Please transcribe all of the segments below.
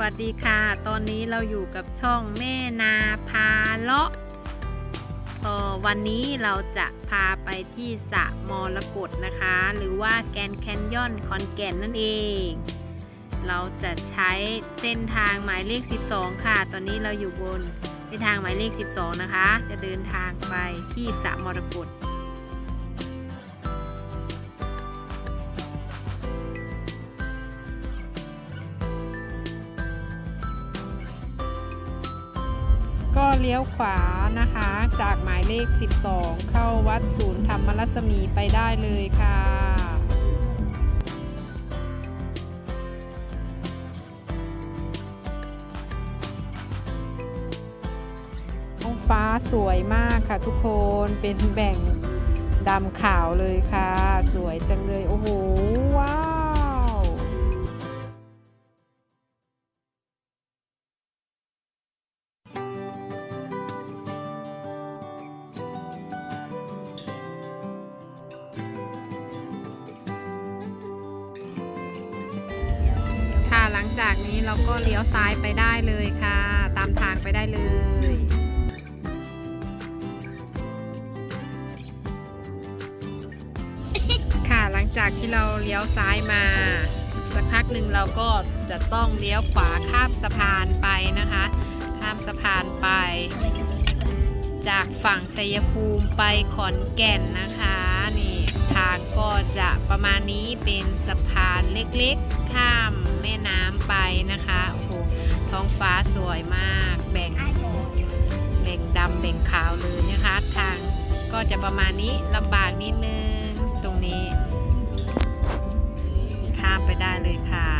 วัสดีค่ะ ตอนนี้เราอยู่กับช่องแม่นาพาเลาะเอ่อวันนี้เราจะพาไปที่สระมรกตนะคะ หรือว่าแกนแคนยอนคอนแก่นนั่นเอง เราจะใช้เส้นทางหมายเลข 12 ค่ะ ตอนนี้เราอยู่บนเส้นทางหมายเลข 12 นะคะ จะเดินทางไปที่สระมรกต ก็เลี้ยวขวานะคะ จากหมายเลข 12 เข้าวัดศูนย์ธรรมรัศมีไปได้เลยค่ะท้องฟ้าสวยมากค่ะทุกคนเป็นแบ่งดำขาวเลยค่ะ สวยจังเลย โอ้โห ว้าว หลังจากนี้เราก็เลี้ยวซ้ายไปได้เลยค่ะ ตามทางไปได้เลยค่ะหลังจากที่เราเลี้ยวซ้ายมา สักพักหนึ่งเราก็จะต้องเลี้ยวขวาข้ามสะพานไปนะคะ ข้ามสะพานไป จากฝั่งชัยภูมิไปขอนแก่นนะคะนี่ ทางก็จะประมาณนี้เป็นสะพานเล็กๆ ข้ามแม่น้ำไปนะคะโอ้โหท้องฟ้าสวยมาก แบ่งแบ่งดำแบ่งขาวเลยนะคะ ทางก็จะประมาณนี้ลำบากนิดนึง ตรงนี้ ข้ามไปได้เลยค่ะ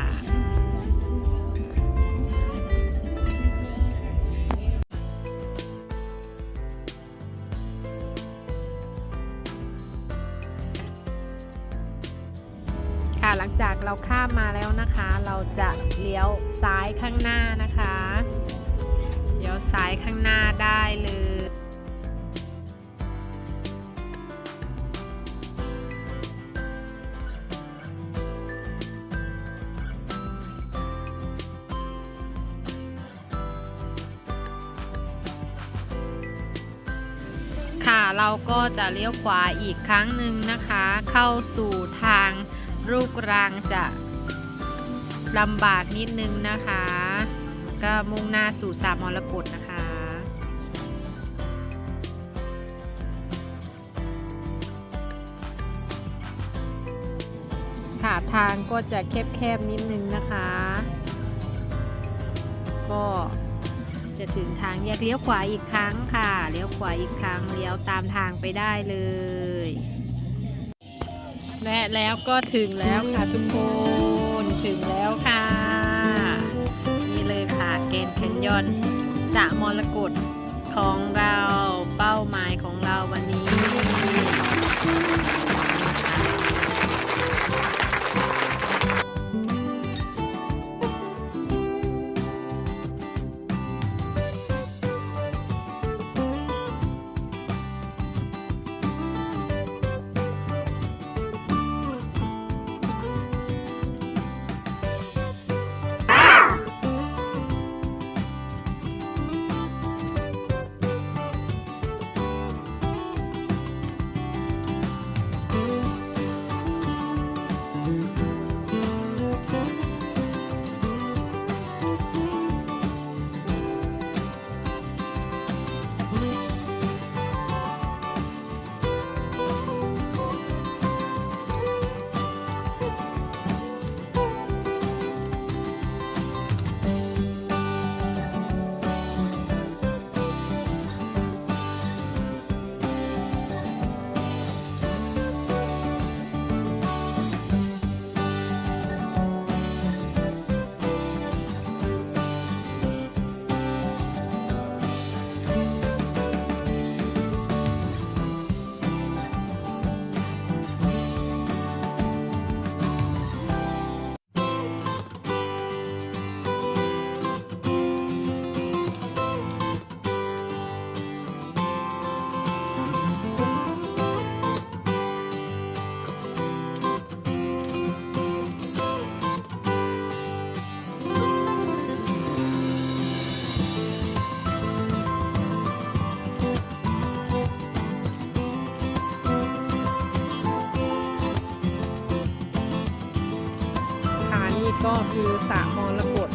หลังจากเราข้ามมาแล้วนะคะ เราจะเลี้ยวซ้ายข้างหน้านะคะเลี้ยวซ้ายข้างหน้าได้เลยค่ะเราก็จะเลี้ยวขวาอีกครั้งหนึ่งนะคะ เข้าสู่ทาง ลูกรังจะลำบากนิดนึงนะคะ ก็มุ่งหน้าสู่สามมรกตนะคะค่ะทางก็จะแคบๆนิดนึงนะคะ ก็จะถึงทางแยกเลี้ยวขวาอีกครั้งค่ะ เลี้ยวขวาอีกครั้ง เลี้ยวตามทางไปได้เลย และแล้วก็ถึงแล้วค่ะทุกคนถึงแล้วค่ะ นี่เลยค่ะเกรนด์แคนยอนสะมรกตของเราเป้าหมายของเราวันนี้ ก็คือสามมรกต